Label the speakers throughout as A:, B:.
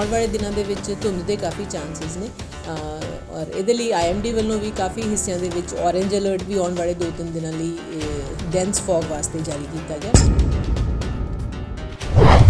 A: ਆਉਣ ਵਾਲੇ ਦਿਨਾਂ ਦੇ ਵਿੱਚ ਧੁੰਦ ਦੇ ਕਾਫੀ ਚਾਂਸਸ ਨੇ। ਔਰ ਇਹਦੇ ਲਈ ਆਈਐਮਡੀ ਵੱਲੋਂ ਵੀ ਕਾਫੀ ਹਿੱਸਿਆਂ ਦੇ ਵਿੱਚ ਔਰੇਂਜ ਅਲਰਟ ਵੀ ਆਉਣ ਵਾਲੇ 2-3 ਦਿਨਾਂ ਲਈ ਡੈਂਸ ਫੌਗ ਵਾਸਤੇ ਜਾਰੀ ਕੀਤਾ ਗਿਆ।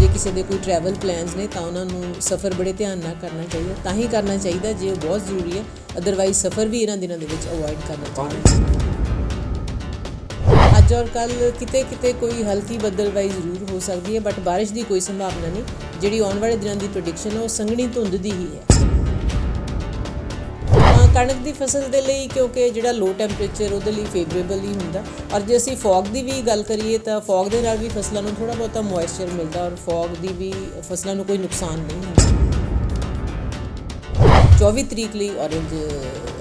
A: ਜੇ ਕਿਸੇ ਦੇ ਕੋਈ ਟਰੈਵਲ ਪਲਾਨਸ ਨੇ, ਤਾਂ ਉਹਨਾਂ ਨੂੰ ਸਫ਼ਰ ਬੜੇ ਧਿਆਨ ਨਾਲ ਕਰਨਾ ਚਾਹੀਦਾ। ਤਾਂ ਹੀ ਕਰਨਾ ਚਾਹੀਦਾ, ਜੇ ਉਹ ਬਹੁਤ ਜ਼ਰੂਰੀ ਹੈ। ਅਦਰਵਾਈਜ਼ ਸਫ਼ਰ ਵੀ ਇਹਨਾਂ ਦਿਨਾਂ ਦੇ ਵਿੱਚ ਅਵੋਇਡ ਕਰਨਾ ਚਾਹੀਦਾ। ਅੱਜ ਔਰ ਕੱਲ ਕਿਤੇ ਕਿਤੇ ਕੋਈ ਹਲਕੀ ਬੱਦਲਬਾਈ ਜ਼ਰੂਰ ਹੋ ਸਕਦੀ ਹੈ ਬਟ ਬਾਰਿਸ਼ ਦੀ ਕੋਈ ਸੰਭਾਵਨਾ ਨਹੀਂ। ਜਿਹੜੀ ਆਉਣ ਵਾਲੇ ਦਿਨਾਂ ਦੀ ਪ੍ਰੈਡਿਕਸ਼ਨ ਹੈ, ਉਹ ਸੰਘਣੀ ਧੁੰਦ ਦੀ ਹੀ ਹੈ। ਕਣਕ ਦੀ ਫਸਲ ਦੇ ਲਈ, ਕਿਉਂਕਿ ਜਿਹੜਾ ਲੋ ਟੈਂਪਰੇਚਰ ਉਹਦੇ ਲਈ ਫੇਵਰੇਬਲ ਹੀ ਹੁੰਦਾ। ਔਰ ਜੇ ਅਸੀਂ ਫੌਗ ਦੀ ਵੀ ਗੱਲ ਕਰੀਏ, ਤਾਂ ਫੌਗ ਦੇ ਨਾਲ ਵੀ ਫਸਲਾਂ ਨੂੰ ਥੋੜਾ ਬਹੁਤਾ ਮੋਇਸਚਰ ਮਿਲਦਾ ਔਰ ਫੌਗ ਦੀ ਵੀ ਫਸਲਾਂ ਨੂੰ ਕੋਈ ਨੁਕਸਾਨ ਨਹੀਂ ਹੁੰਦਾ। 24 ਤਰੀਕ ਲਈ ਔਰੇਂਜ,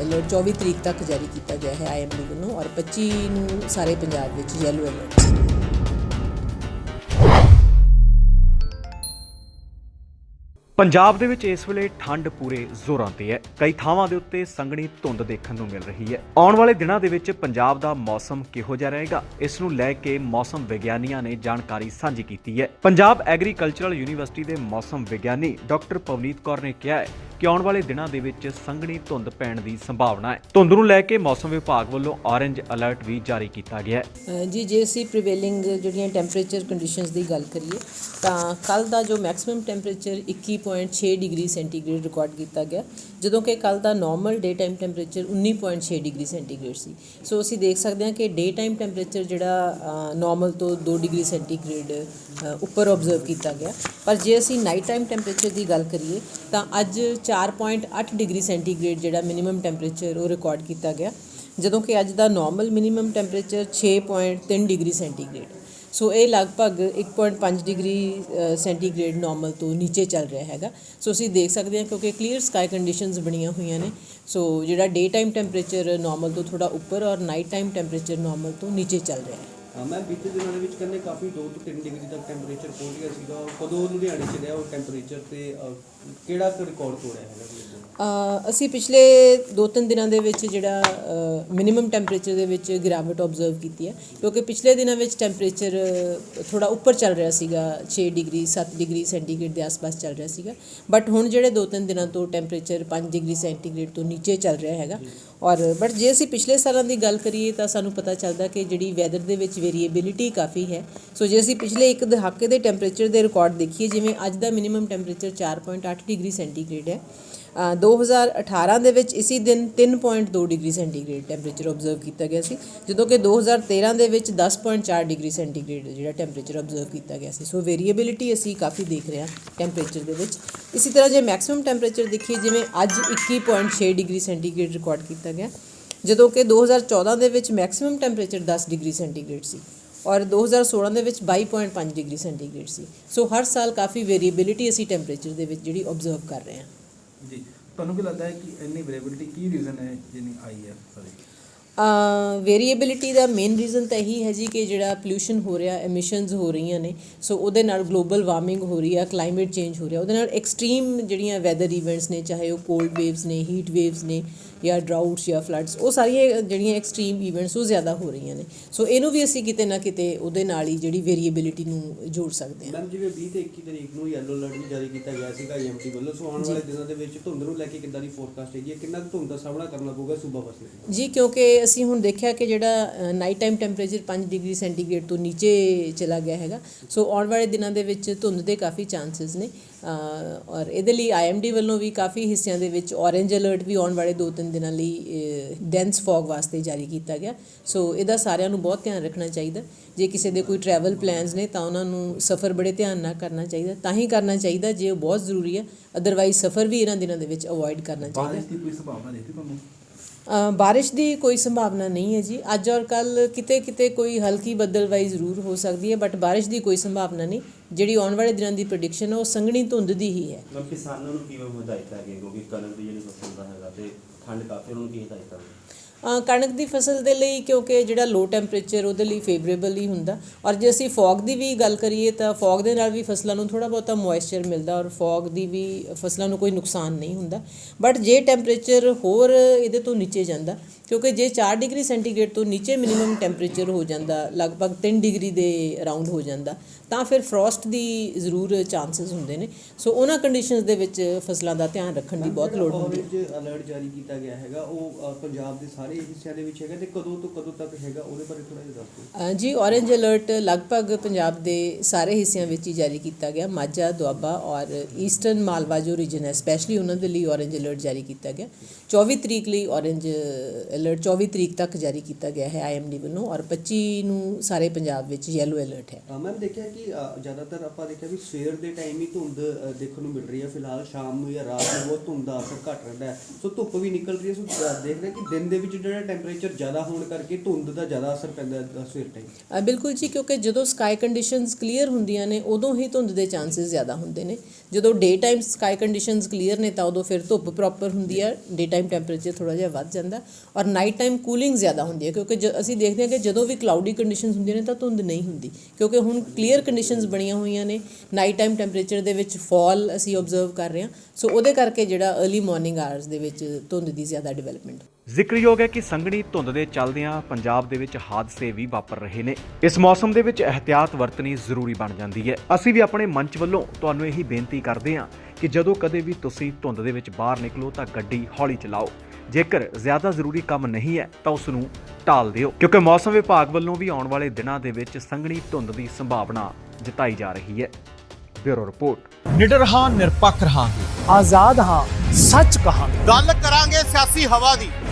A: ਅਲਰਟ 24 ਤਰੀਕ ਤੱਕ ਜਾਰੀ ਕੀਤਾ ਗਿਆ ਹੈ ਆਈਐਮਡੀ ਵੱਲੋਂ ਔਰ 25 ਨੂੰ ਸਾਰੇ ਪੰਜਾਬ ਵਿੱਚ ਯੈਲੋ ਅਲਰਟ
B: ਪੰਜਾਬ ਦੇ ਵਿੱਚ ਇਸ ਵੇਲੇ ਠੰਡ ਪੂਰੇ ਜ਼ੋਰਾਂ ਤੇ ਹੈ। ਕਈ ਥਾਵਾਂ ਦੇ ਉੱਤੇ ਸੰਘਣੀ ਧੁੰਦ ਦੇਖਣ ਨੂੰ ਮਿਲ ਰਹੀ ਹੈ। ਆਉਣ ਵਾਲੇ ਦਿਨਾਂ ਦੇ ਵਿੱਚ ਪੰਜਾਬ ਦਾ ਮੌਸਮ ਕਿਹੋ ਜਿਹਾ ਰਹੇਗਾ, ਇਸ ਨੂੰ ਲੈ ਕੇ ਮੌਸਮ ਵਿਗਿਆਨੀਆਂ ਨੇ ਜਾਣਕਾਰੀ ਸਾਂਝੀ ਕੀਤੀ ਹੈ। ਪੰਜਾਬ ਐਗਰੀਕਲਚਰਲ ਯੂਨੀਵਰਸਿਟੀ ਦੇ ਮੌਸਮ ਵਿਗਿਆਨੀ ਡਾਕਟਰ ਪਵਨੀਤ ਕੌਰ ਨੇ ਕਿਹਾ ਹੈ ਕਿ ਆਉਣ ਵਾਲੇ ਦਿਨਾਂ ਦੇ ਵਿੱਚ ਸੰਘਣੀ ਧੁੰਦ ਪੈਣ ਦੀ ਸੰਭਾਵਨਾ ਹੈ। ਧੁੰਦ ਨੂੰ ਲੈ ਕੇ ਮੌਸਮ ਵਿਭਾਗ ਵੱਲੋਂ ਔਰੇਂਜ ਅਲਰਟ ਵੀ ਜਾਰੀ ਕੀਤਾ ਗਿਆ ਹੈ।
A: ਜੀ, ਜੇ ਅਸੀਂ ਪ੍ਰੀਵੇਲਿੰਗ ਜਿਹੜੀਆਂ ਟੈਂਪਰੇਚਰ ਕੰਡੀਸ਼ਨਸ ਦੀ ਗੱਲ ਕਰੀਏ, ਤਾਂ ਕੱਲ ਦਾ ਜੋ maximum temperature 21.6 degree centigrade record ਕੀਤਾ ਗਿਆ। ਜਦੋਂ ਕਿ ਕੱਲ ਦਾ normal day time temperature 19.6 degree centigrade ਸੀ। ਸੋ ਅਸੀਂ ਦੇਖ ਸਕਦੇ ਹਾਂ ਕਿ ਡੇ ਟਾਈਮ ਟੈਂਪਰੇਚਰ ਜਿਹੜਾ ਨਾਰਮਲ ਤੋਂ 2 ਡਿਗਰੀ ਸੈਂਟੀਗ੍ਰੇਡ ਉੱਪਰ ਆਬਜ਼ਰਵ ਕੀਤਾ ਗਿਆ। ਪਰ ਜੇ ਅਸੀਂ ਨਾਈਟ ਟਾਈਮ ਟੈਂਪਰੇਚਰ ਦੀ ਗੱਲ ਕਰੀਏ, ਤਾਂ ਅੱਜ 4.8 ਡਿਗਰੀ ਸੈਂਟੀਗ੍ਰੇਡ ਜਿਹੜਾ ਮਿਨੀਮਮ ਟੈਂਪਰੇਚਰ ਉਹ ਰਿਕਾਰਡ ਕੀਤਾ ਗਿਆ। ਜਦੋਂ ਕਿ ਅੱਜ ਦਾ normal minimum temperature 6.3 degree centigrade. So ਇਹ ਲਗਭਗ 1.5 ਡਿਗਰੀ ਸੈਂਟੀਗ੍ਰੇਡ ਨਾਰਮਲ ਤੋਂ ਨੀਚੇ ਚੱਲ ਰਿਹਾ ਹੈਗਾ। ਸੋ ਅਸੀਂ ਦੇਖ ਸਕਦੇ ਹਾਂ ਕਿਉਂਕਿ ਕਲੀਅਰ ਸਕਾਈ ਕੰਡੀਸ਼ਨਸ ਬਣੀਆਂ ਹੋਈਆਂ ਨੇ। ਸੋ ਜਿਹੜਾ ਡੇ ਟਾਈਮ ਟੈਂਪਰੇਚਰ ਨਾਰਮਲ ਤੋਂ ਥੋੜਾ ਉੱਪਰ ਔਰ ਨਾਈਟ ਟਾਈਮ ਟੈਂਪਰੇਚਰ ਨਾਰਮਲ ਤੋਂ ਨੀਚੇ ਚੱਲ ਰਿਹਾ ਹੈ।
C: ਮੈਂ ਬੀਤੇ ਦਿਨਾਂ ਦੇ ਵਿੱਚ ਕਹਿੰਦੇ ਕਾਫੀ 2 ਤੋਂ 3 ਡਿਗਰੀ ਤੱਕ ਟੈਂਪਰੇਚਰ ਪਹੁੰਚ ਗਿਆ ਸੀਗਾ। ਕਦੋਂ ਲੁਧਿਆਣੇ ਚ ਰਿਹਾ ਉਹ ਟੈਂਪਰੇਚਰ ਤੇ ਅਹ, ਕਿਹੜਾ ਰਿਕਾਰਡ ਤੋੜਿਆ ਹੈਗਾ ਜੀ ਇਸ
A: ਅ, ਅਸੀਂ ਪਿਛਲੇ 2-3 ਦਿਨਾਂ ਦੇ ਵਿੱਚ ਜਿਹੜਾ ਮਿਨੀਮਮ ਟੈਂਪਰੇਚਰ ਦੇ ਵਿੱਚ ਗਿਰਾਵਟ ਆਬਜ਼ਰਵ ਕੀਤੀ ਹੈ। ਕਿਉਂਕਿ ਪਿਛਲੇ ਦਿਨਾਂ ਵਿੱਚ ਟੈਂਪਰੇਚਰ ਥੋੜਾ ਉੱਪਰ ਚੱਲ ਰਿਹਾ ਸੀਗਾ 6 ਡਿਗਰੀ 7 ਡਿਗਰੀ ਸੈਂਟੀਗ੍ਰੇਡ ਦੇ ਆਸ-ਪਾਸ ਚੱਲ ਰਿਹਾ ਸੀਗਾ। ਬਟ ਹੁਣ ਜਿਹੜੇ 2-3 ਦਿਨਾਂ ਤੋਂ ਟੈਂਪਰੇਚਰ 5 ਡਿਗਰੀ ਸੈਂਟੀਗ੍ਰੇਡ ਤੋਂ ਨੀਚੇ ਚੱਲ ਰਿਹਾ ਹੈਗਾ। ਔਰ ਬਟ ਜੇ ਅਸੀਂ ਪਿਛਲੇ ਸਾਲਾਂ ਦੀ ਗੱਲ ਕਰੀਏ ਤਾਂ ਸਾਨੂੰ ਪਤਾ ਚੱਲਦਾ ਕਿ ਜਿਹੜੀ ਵੈਦਰ ਦੇ ਵਿੱਚ ਵੇਰੀਏਬਿਲਿਟੀ ਕਾਫੀ ਹੈ। ਸੋ ਜੇ ਅਸੀਂ ਪਿਛਲੇ ਇੱਕ ਦਹਾਕੇ ਦੇ ਟੈਂਪਰੇਚਰ ਦੇ ਰਿਕਾਰਡ ਦੇਖੀਏ ਜਿਵੇਂ ਅੱਜ ਦਾ ਮਿਨੀਮਮ ਟੈਂਪਰੇਚਰ 4.8 ਡਿਗਰੀ ਸੈਂਟੀਗ੍ਰੇਡ ਹੈ। ਅ, 2018 ਦੇ ਵਿੱਚ ਇਸੀ ਦਿਨ 3.2 ਡਿਗਰੀ ਸੈਂਟੀਗ੍ਰੇਡ ਟੈਂਪਰੇਚਰ ਆਬਜ਼ਰਵ ਕੀਤਾ ਗਿਆ ਸੀ ਜਦੋਂ ਕਿ 2013 ਦੇ ਵਿੱਚ 10.4 ਡਿਗਰੀ ਸੈਂਟੀਗ੍ਰੇਡ ਜਿਹੜਾ ਟੈਂਪਰੇਚਰ ਆਬਜ਼ਰਵ ਕੀਤਾ ਗਿਆ ਸੀ। ਸੋ ਵੇਰੀਏਬਿਲਿਟੀ ਅਸੀਂ ਕਾਫੀ ਦੇਖ ਰਹੇ ਹਾਂ ਟੈਂਪਰੇਚਰ ਦੇ ਵਿੱਚ। ਇਸੇ ਤਰ੍ਹਾਂ ਜੇ ਮੈਕਸਿਮਮ ਟੈਂਪਰੇਚਰ ਦੇਖੀਏ ਜਿਵੇਂ ਅੱਜ 21.6 ਡਿਗਰੀ ਸੈਂਟੀਗ੍ਰੇਡ ਰਿਕਾਰਡ ਕੀਤਾ ਗਿਆ ਜਦੋਂ ਕਿ 2014 ਦੇ ਵਿੱਚ ਮੈਕਸਿਮਮ ਟੈਂਪਰੇਚਰ 10 ਡਿਗਰੀ ਸੈਂਟੀਗ੍ਰੇਡ ਸੀ ਔਰ 2016 ਦੇ ਵਿੱਚ 22.5 ਡਿਗਰੀ ਸੈਂਟੀਗ੍ਰੇਡ ਸੀ। ਸੋ ਹਰ ਸਾਲ ਕਾਫੀ ਵੇਰੀਏਬਿਲਿਟੀ ਅਸੀਂ ਟੈਂਪਰੇਚਰ ਦੇ ਵਿੱਚ ਜਿਹੜੀ ਆਬਜ਼ਰਵ ਕਰ ਰਹੇ ਹਾਂ।
D: ਜੀ ਤੁਹਾਨੂੰ ਕੀ ਲੱਗਦਾ ਹੈ ਕਿ ਇੰਨੀ ਵੇਰੀਏਬਿਲਿਟੀ ਕੀ ਰੀਜ਼ਨ ਹੈ ਜਿੰਨੀ ਆਈ ਹੈ ਸਾਰੀ?
A: ਵੇਰੀਏਬਿਲਿਟੀ ਦਾ ਮੇਨ ਰੀਜ਼ਨ ਤਾਂ ਇਹੀ ਹੈ ਜੀ ਕਿ ਜਿਹੜਾ ਪੋਲੂਸ਼ਨ ਹੋ ਰਿਹਾ ਐਮਿਸ਼ਨਸ ਹੋ ਰਹੀਆਂ ਨੇ ਸੋ ਉਹਦੇ ਨਾਲ ਗਲੋਬਲ ਵਾਰਮਿੰਗ ਹੋ ਰਹੀ ਆ ਕਲਾਈਮੇਟ ਚੇਂਜ ਹੋ ਰਿਹਾ ਉਹਦੇ ਨਾਲ ਐਕਸਟ੍ਰੀਮ ਜਿਹੜੀਆਂ ਵੈਦਰ ਇਵੈਂਟਸ ਨੇ ਚਾਹੇ ਉਹ ਕੋਲਡ ਵੇਵਸ ਨੇ ਹੀਟ ਵੇਵਸ ਨੇ ਜਾਂ ਡਰਾਊਟਸ ਜਾਂ ਫਲੱਡਸ ਉਹ ਸਾਰੀਆਂ ਜਿਹੜੀਆਂ ਐਕਸਟ੍ਰੀਮ ਇਵੈਂਟਸ ਉਹ ਜ਼ਿਆਦਾ ਹੋ ਰਹੀਆਂ ਨੇ। ਸੋ ਇਹਨੂੰ ਵੀ ਅਸੀਂ ਕਿਤੇ ਨਾ ਕਿਤੇ ਉਹਦੇ ਨਾਲ ਹੀ ਜਿਹੜੀ ਵੇਰੀਏਬਿਲਿਟੀ ਨੂੰ ਜੋੜ ਸਕਦੇ ਹਾਂ।
C: ਮੈਮ ਜਿਵੇਂ 20 ਤੇ 21 ਤਰੀਕ ਨੂੰ ਯੈਲੋ ਅਲਰਟ ਵੀ ਜਾਰੀ ਕੀਤਾ ਗਿਆ ਸੀਗਾ ਆਈਐਮਟੀ ਵੱਲੋਂ ਸੋ ਆਉਣ ਵਾਲੇ ਦਿਨਾਂ ਦੇ ਵਿੱਚ ਧੁੰਦ ਨੂੰ ਲੈ ਕੇ ਕਿੱਦਾਂ ਦੀ ਫੋਰਕਾਸਟ ਹੈਗੀ ਹੈ? ਕਿੰਨਾ ਧੁੰਦ ਦਾ ਸਾਹਮਣਾ ਕਰਨਾ ਪਊਗਾ ਸੂਬਾ ਵਾਸੀਆਂ ਨੂੰ
A: ਜੀ ਕਿਉਂਕਿ ਅਸੀਂ ਹੁਣ ਦੇਖਿਆ ਕਿ ਜਿਹੜਾ night time temperature 5 degree centigrade ਤੋਂ ਨੀਚੇ ਚਲਾ ਗਿਆ ਹੈਗਾ। ਸੋ ਆਉਣ ਵਾਲੇ ਦਿਨਾਂ ਦੇ ਵਿੱਚ ਧੁੰਦ ਦੇ ਕਾਫੀ ਚਾਂਸਸ ਨੇ। ਔਰ ਇਹਦੇ ਲਈ ਆਈਐਮਡੀ ਵੱਲੋਂ ਵੀ ਕਾਫੀ ਹਿੱਸਿਆਂ ਦੇ ਵਿੱਚ ਔਰੇਂਜ ਅਲਰਟ ਵੀ ਆਉਣ ਵਾਲੇ 2-3 ਦਿਨਾਂ ਲਈ ਡੈਂਸ ਫੌਗ ਵਾਸਤੇ ਜਾਰੀ ਕੀਤਾ ਗਿਆ। ਸੋ ਇਹਦਾ ਸਾਰਿਆਂ ਨੂੰ ਬਹੁਤ ਧਿਆਨ ਰੱਖਣਾ ਚਾਹੀਦਾ। ਜੇ ਕਿਸੇ ਦੇ ਕੋਈ ਟਰੈਵਲ ਪਲਾਨਸ ਨੇ, ਤਾਂ ਉਹਨਾਂ ਨੂੰ ਸਫ਼ਰ ਬੜੇ ਧਿਆਨ ਨਾਲ ਕਰਨਾ ਚਾਹੀਦਾ। ਤਾਂ ਹੀ ਕਰਨਾ ਚਾਹੀਦਾ, ਜੇ ਉਹ ਬਹੁਤ ਜ਼ਰੂਰੀ ਹੈ। ਅਦਰਵਾਈਜ਼ ਸਫ਼ਰ ਵੀ ਇਹਨਾਂ ਦਿਨਾਂ ਦੇ ਵਿੱਚ ਅਵੋਇਡ ਕਰਨਾ ਚਾਹੀਦਾ।
D: ਬਾਰਿਸ਼ ਦੀ ਕੋਈ ਸੰਭਾਵਨਾ ਦੇਖੀ ਤੁਹਾਨੂੰ?
A: ਬਾਰਿਸ਼ ਦੀ ਕੋਈ ਸੰਭਾਵਨਾ ਨਹੀਂ ਹੈ ਜੀ। ਅੱਜ ਔਰ ਕੱਲ ਕਿਤੇ ਕਿਤੇ ਕੋਈ ਹਲਕੀ ਬੱਦਲਬਾਈ ਜ਼ਰੂਰ ਹੋ ਸਕਦੀ ਹੈ ਬਟ ਬਾਰਿਸ਼ ਦੀ ਕੋਈ ਸੰਭਾਵਨਾ ਨਹੀਂ। ਜਿਹੜੀ ਆਉਣ ਵਾਲੇ ਦਿਨਾਂ ਦੀ ਪ੍ਰੈਡਿਕਸ਼ਨ ਹੈ ਉਹ ਸੰਘਣੀ ਧੁੰਦ ਦੀ ਹੀ ਹੈ।
E: ਕਿਸਾਨਾਂ ਨੂੰ ਕਿਵੇਂ ਹਦਾਇਤ ਹੈ ਕਿਉਂਕਿ ਕਣਕ ਦੀ ਜਿਹੜੀ ਫਸਲ ਦਾ ਹੈਗਾ ਤੇ ਠੰਡ ਕਾਫੀ, ਉਹਨਾਂ ਨੂੰ ਕੀ ਹਦਾਇਤ?
A: ਕਣਕ ਦੀ ਫਸਲ ਦੇ ਲਈ, ਕਿਉਂਕਿ ਜਿਹੜਾ ਲੋ ਟੈਂਪਰੇਚਰ ਉਹਦੇ ਲਈ ਫੇਵਰੇਬਲ ਹੀ ਹੁੰਦਾ। ਔਰ ਜੇ ਅਸੀਂ ਫੌਗ ਦੀ ਵੀ ਗੱਲ ਕਰੀਏ ਤਾਂ ਫੌਗ ਦੇ ਨਾਲ ਵੀ ਫਸਲਾਂ ਨੂੰ ਥੋੜਾ ਬਹੁਤਾ ਮੋਇਸਚਰ ਮਿਲਦਾ ਔਰ ਫੌਗ ਦੀ ਵੀ ਫਸਲਾਂ ਨੂੰ ਕੋਈ ਨੁਕਸਾਨ ਨਹੀਂ ਹੁੰਦਾ। ਬਟ ਜੇ ਟੈਂਪਰੇਚਰ ਹੋਰ ਇਹਦੇ ਤੋਂ ਨੀਚੇ ਜਾਂਦਾ, ਕਿਉਂਕਿ ਜੇ 4 ਡਿਗਰੀ ਸੈਂਟੀਗ੍ਰੇਡ ਤੋਂ ਨੀਚੇ ਮਿਨੀਮਮ ਟੈਂਪਰੇਚਰ ਹੋ ਜਾਂਦਾ, ਲਗਭਗ 3 ਡਿਗਰੀ ਦੇ ਅਰਾਊਂਡ ਹੋ ਜਾਂਦਾ ਤਾਂ ਫਿਰ ਫਰੋਸਟ ਦੀ ਜ਼ਰੂਰ ਚਾਂਸਸ ਹੁੰਦੇ ਨੇ। ਸੋ ਉਹਨਾਂ ਕੰਡੀਸ਼ਨਸ ਦੇ ਵਿੱਚ ਫਸਲਾਂ ਦਾ ਧਿਆਨ ਰੱਖਣ ਦੀ ਬਹੁਤ ਲੋੜ ਹੁੰਦੀ ਹੈ।
C: ਅਲਰਟ ਜਾਰੀ ਕੀਤਾ ਗਿਆ ਹੈਗਾ। ਉਹ ਪੰਜਾਬ ਦੇ ਸਾਰੇ ਹਿੱਸਿਆਂ ਦੇ ਵਿੱਚ ਹੈਗਾ ਤੇ ਕਦੋਂ ਤੋਂ ਕਦੋਂ ਤੱਕ ਹੈਗਾ? ਉਹਦੇ ਬਾਰੇ ਥੋੜਾ ਜਿਹਾ ਦੱਸ
A: ਜੀ ਔਰੇਂਜ ਅਲਰਟ ਲਗਭਗ ਪੰਜਾਬ ਦੇ ਸਾਰੇ ਹਿੱਸਿਆਂ ਵਿੱਚ ਹੀ ਜਾਰੀ ਕੀਤਾ ਗਿਆ। ਮਾਝਾ ਦੁਆਬਾ ਔਰ ਈਸਟਰਨ ਮਾਲਵਾ ਜੋ ਰੀਜਨ ਹੈ ਸਪੈਸ਼ਲੀ ਉਹਨਾਂ ਦੇ ਲਈ ਔਰੇਂਜ ਅਲਰਟ ਜਾਰੀ ਕੀਤਾ ਗਿਆ। 24 ਤਰੀਕ ਲਈ ਔਰੇਂਜ ਅਲਰਟ 24 ਤਰੀਕ ਤੱਕ ਜਾਰੀ ਕੀਤਾ ਗਿਆ ਹੈ ਆਈਐਮਡੀ ਵੱਲੋਂ। ਔਰ 25 ਨੂੰ ਸਾਰੇ ਪੰਜਾਬ ਵਿੱਚ ਯੈਲੋ ਅਲਰਟ ਹੈ।
C: ਮੈਮ ਦੇਖਿਆ ਕਿ ਅ, ਜ਼ਿਆਦਾਤਰ ਆਪਾਂ ਦੇਖਿਆ ਵੀ ਸਵੇਰ ਦੇ ਟਾਈਮ ਹੀ ਧੁੰਦ ਦੇਖਣ ਨੂੰ ਮਿਲ ਰਹੀ ਹੈ ਫਿਲਹਾਲ ਸ਼ਾਮ ਨੂੰ ਜਾਂ ਰਾਤ ਨੂੰ ਬਹੁਤ ਧੁੰਦ ਦਾ ਅਸਰ ਘਟ ਰਹਿੰਦਾ ਹੈ। ਸੋ ਧੁੱਪ ਵੀ ਨਿਕਲ ਰਹੀ ਹੈ ਸੋ ਦੇਖ ਰਹੇ ਕਿ ਦਿਨ ਦੇ ਵਿੱਚ ਜਿਹੜਾ ਟੈਂਪਰੇਚਰ ਜ਼ਿਆਦਾ ਹੋਣ ਕਰਕੇ ਧੁੰਦ ਦਾ ਜ਼ਿਆਦਾ ਅਸਰ ਪੈਂਦਾ ਹੈ ਸਵੇਰ ਟਾਈਮ
A: ਬਿਲਕੁਲ ਜੀ ਕਿਉਂਕਿ ਜਦੋਂ ਸਕਾਈ ਕੰਡੀਸ਼ਨਸ ਕਲੀਅਰ ਹੁੰਦੀਆਂ ਨੇ ਉਦੋਂ ਹੀ ਧੁੰਦ ਦੇ ਚਾਂਸਸ ਜ਼ਿਆਦਾ ਹੁੰਦੇ ਨੇ। ਜਦੋਂ day time sky conditions clear ਨੇ ਤਾਂ ਉਦੋਂ ਫਿਰ ਧੁੱਪ ਪ੍ਰੋਪਰ ਹੁੰਦੀ ਹੈ ਡੇ ਟਾਈਮ ਟੈਂਪਰੇਚਰ ਥੋੜਾ ਜਿਹਾ ਵੱਧ ਜਾਂਦਾ ਔਰ ਨਾਈਟ ਟਾਈਮ ਕੂਲਿੰਗ ਜ਼ਿਆਦਾ ਹੁੰਦੀ ਹੈ, ਕਿਉਂਕਿ ਜ- ਅਸੀਂ ਦੇਖਦੇ ਹਾਂ ਕਿ ਜਦੋਂ ਵੀ ਕਲਾਉਡੀ ਕੰਡੀਸ਼ਨਸ ਹੁੰਦੀਆਂ ਨੇ ਤਾਂ ਧੁੰਦ ਨਹੀਂ ਹੁੰਦੀ, ਕਿਉਂਕਿ ਹੁਣ ਕਲੀਅਰ ਕੰਡੀਸ਼ਨਸ ਬਣੀਆਂ ਹੋਈਆਂ ਨੇ ਨਾਈਟ ਟਾਈਮ ਟੈਂਪਰੇਚਰ ਦੇ ਵਿੱਚ ਫਾਲ ਅਸੀਂ ਆਬਜ਼ਰਵ ਕਰ ਰਹੇ ਹਾਂ, ਸੋ ਉਹਦੇ ਕਰਕੇ ਜਿਹੜਾ अर्ਲੀ ਮਾਰਨਿੰਗ ਆਵਰਸ ਦੇ ਵਿੱਚ ਧੁੰਦ ਦੀ ਜ਼ਿਆਦਾ ਡਿਵੈਲਪਮੈਂਟ
B: ਜ਼ਿਕਰਯੋਗ ਹੈ ਕਿ ਸੰਘਣੀ ਧੁੰਦ ਦੇ ਚੱਲਦਿਆਂ ਪੰਜਾਬ ਦੇ ਵਿੱਚ ਹਾਦਸੇ ਵੀ ਵਾਪਰ ਰਹੇ ਨੇ। ਇਸ ਮੌਸਮ ਦੇ ਵਿੱਚ ਅਹਤਿਆਤ ਵਰਤਣੀ ਜ਼ਰੂਰੀ ਬਣ ਜਾਂਦੀ ਹੈ। ਅਸੀਂ ਵੀ ਆਪਣੇ ਮੰਚ ਵੱਲੋਂ ਤੁਹਾਨੂੰ ਇਹੀ ਬੇਨਤੀ ਕਰਦੇ ਹਾਂ ਕਿ ਜਦੋਂ ਕਦੇ ਵੀ ਤੁਸੀਂ ਧੁੰਦ ਦੇ ਵਿੱਚ ਬਾਹਰ ਨਿਕਲੋ ਤਾਂ ਗੱਡੀ ਹੌਲੀ ਚਲਾਓ। ਜੇਕਰ ਜ਼ਿਆਦਾ ਜ਼ਰੂਰੀ ਕੰਮ ਨਹੀਂ ਹੈ ਤਾਂ ਉਸ ਨੂੰ ਟਾਲ ਦਿਓ। ਕਿਉਂਕਿ ਮੌਸਮ ਵਿਭਾਗ ਵੱਲੋਂ ਵੀ ਆਉਣ ਵਾਲੇ ਦਿਨਾਂ ਦੇ ਵਿੱਚ ਸੰਘਣੀ ਧੁੰਦ ਦੀ ਸੰਭਾਵਨਾ ਜਤਾਈ ਜਾ ਰਹੀ ਹੈ। Bureau report.
F: ਨਿਡਰ ਹਾਂ ਨਿਰਪੱਖ ਰਹਾਂਗੇ।
G: ਆਜ਼ਾਦ ਹਾਂ ਸੱਚ ਕਹਾਂਗੇ।
H: ਗੱਲ ਕਰਾਂਗੇ ਸਿਆਸੀ ਹਵਾ ਦੀ।